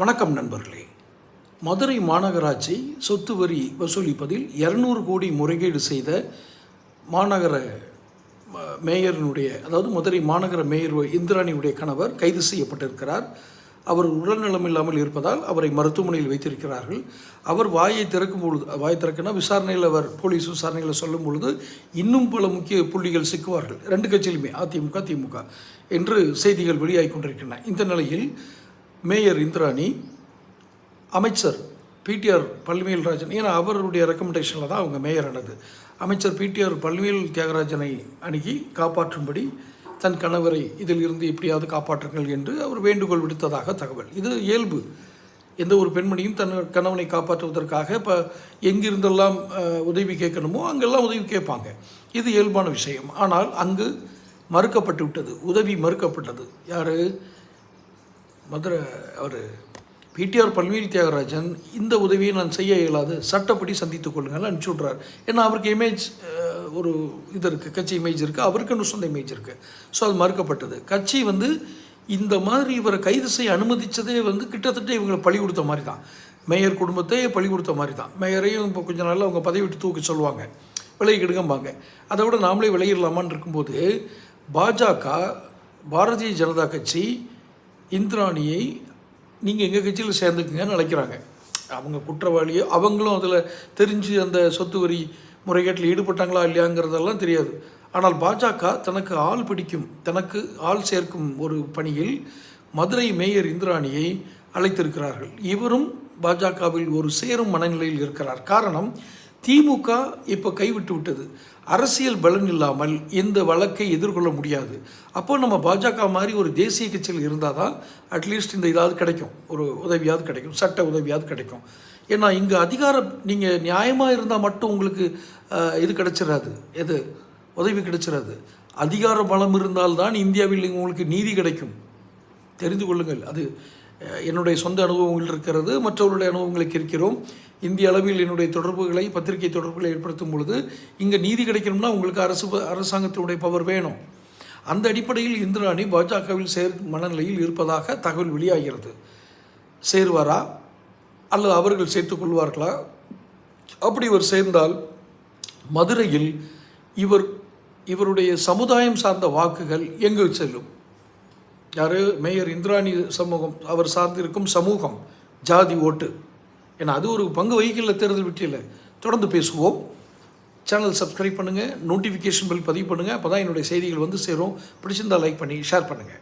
வணக்கம் நண்பர்களே. மதுரை மாநகராட்சி சொத்து வரி வசூலிப்பதில் இரநூறு கோடி முறைகேடு செய்த மாநகர மேயரினுடைய அதாவது மதுரை மாநகர மேயர் இந்திராணியுடைய கணவர் கைது செய்யப்பட்டிருக்கிறார். அவர் உடல்நலம் இல்லாமல் இருப்பதால் அவரை மருத்துவமனையில் வைத்திருக்கிறார்கள். அவர் வாயை திறக்கும் பொழுது வாயை திறக்குன்னா விசாரணையில் அவர் போலீஸ் விசாரணையில் சொல்லும் பொழுது இன்னும் பல முக்கிய புள்ளிகள் சிக்குவார்கள். ரெண்டு கட்சியிலுமே அதிமுக திமுக என்று செய்திகள் வெளியாகி கொண்டிருக்கின்றன. இந்த நிலையில் மேயர் இந்திராணி அமைச்சர் பிடிஆர் பள்ளிவேல் ராஜன் ஏன்னா அவருடைய ரெக்கமெண்டேஷனில் தான் அவங்க மேயர் ஆனது. அமைச்சர் பிடிஆர் பள்ளிவேல் தியாகராஜனை அணுகி காப்பாற்றும்படி தன் கணவரை இதில் இருந்து எப்படியாவது காப்பாற்றுங்கள் என்று அவர் வேண்டுகோள் விடுத்ததாக தகவல். இது இயல்பு. எந்த ஒரு பெண்மணியும் தன் கணவனை காப்பாற்றுவதற்காக இப்போ எங்கிருந்தெல்லாம் உதவி கேட்கணுமோ அங்கெல்லாம் உதவி கேட்பாங்க. இது இயல்பான விஷயம். ஆனால் அங்கு மறுக்கப்பட்டு விட்டது உதவி மறுக்கப்பட்டது. யார்? மதுரை அவர் பிடிஆர் பல்வேறு தியாகராஜன் இந்த உதவியை நான் செய்ய இயலாது சட்டப்படி சந்தித்துக் கொள்ளுங்கள் அனுப்பிச்சி விட்றாரு. ஏன்னா அவருக்கு இமேஜ் ஒரு இது இருக்குது கட்சி இமேஜ் இருக்குது அவருக்குன்னு சொந்த இமேஜ் இருக்குது ஸோ அது மறுக்கப்பட்டது. கட்சி வந்து இந்த மாதிரி இவரை கைது செய்ய அனுமதிச்சதே வந்து கிட்டத்தட்ட இவங்களை பழி கொடுத்த மாதிரி தான் மேயர் குடும்பத்தையே பழி கொடுத்த மாதிரி தான் மேயரையும் இப்போ கொஞ்ச நாளில் அவங்க பதவி விட்டு தூக்க சொல்லுவாங்க. விலகி கெடுங்கம்பாங்க அதை விட நாமளே விலகிடலாமான்னு இருக்கும்போது பாஜக பாரதிய ஜனதா கட்சி இந்திராணியை நீங்கள் எங்கள் கட்சியில் சேர்ந்துக்குங்கன்னு அழைக்கிறாங்க அவங்க குற்றவாளியோ அவங்களும் அதில் தெரிஞ்சு அந்த சொத்து வரி முறைகேட்டில் ஈடுபட்டாங்களா இல்லையாங்கிறதெல்லாம் தெரியாது. ஆனால் பாஜக தனக்கு ஆள் பிடிக்கும் தனக்கு ஆள் சேர்க்கும் ஒரு பணியில் மதுரை மேயர் இந்திராணியை அழைத்திருக்கிறார்கள். இவரும் பாஜகவில் ஒரு சேரும் மனநிலையில் இருக்கிறார். காரணம் திமுக இப்போ கைவிட்டு விட்டது. அரசியல் பலன் இல்லாமல் இந்த வழக்கை எதிர்கொள்ள முடியாது. அப்போ நம்ம பாஜக மாதிரி ஒரு தேசிய கட்சியில் இருந்தால் தான் அட்லீஸ்ட் இந்த இதாவது கிடைக்கும். ஒரு உதவியாவது கிடைக்கும். சட்ட உதவியாவது கிடைக்கும். ஏன்னா இங்கே அதிகாரம் நீங்கள் நியாயமாக இருந்தால் மட்டும் உங்களுக்கு இது கிடைச்சிடாது எது? உதவி கிடைச்சிடாது அதிகார பலம் இருந்தால்தான் இந்தியாவில் உங்களுக்கு நீதி கிடைக்கும். தெரிந்து கொள்ளுங்கள். அது என்னுடைய சொந்த அனுபவங்கள் இருக்கிறது மற்றவருடைய அனுபவங்களை கேட்கிறோம் இந்திய அளவில் என்னுடைய தொடர்புகளை பத்திரிகை தொடர்புகளை ஏற்படுத்தும் பொழுது இங்கே நீதி கிடைக்கணும்னா உங்களுக்கு அரசு அரசாங்கத்தினுடைய பவர் வேணும். அந்த அடிப்படையில் இந்திராணி பாஜகவில் சேர் மனநிலையில் இருப்பதாக தகவல் வெளியாகிறது. சேருவாரா? அல்லது அவர்கள் சேர்த்து கொள்வார்களா? அப்படி இவர் சேர்ந்தால் மதுரையில் இவர் இவருடைய சமுதாயம் சார்ந்த வாக்குகள் எங்கு செல்லும்? யார்? மேயர் இந்திராணி சமூகம். அவர் சார்ந்திருக்கும் சமூகம் ஜாதி ஓட்டு. ஏன்னா அது ஒரு பங்கு வகிக்கல தேர்தல் வெற்றியில். தொடர்ந்து பேசுவோம். சேனல் சப்ஸ்கிரைப் பண்ணுங்கள் நோட்டிஃபிகேஷன் பில் பதிவு பண்ணுங்கள் அப்போ தான் என்னுடைய செய்திகள் வந்து சேரும். பிடிச்சிருந்தா லைக் பண்ணி ஷேர் பண்ணுங்கள்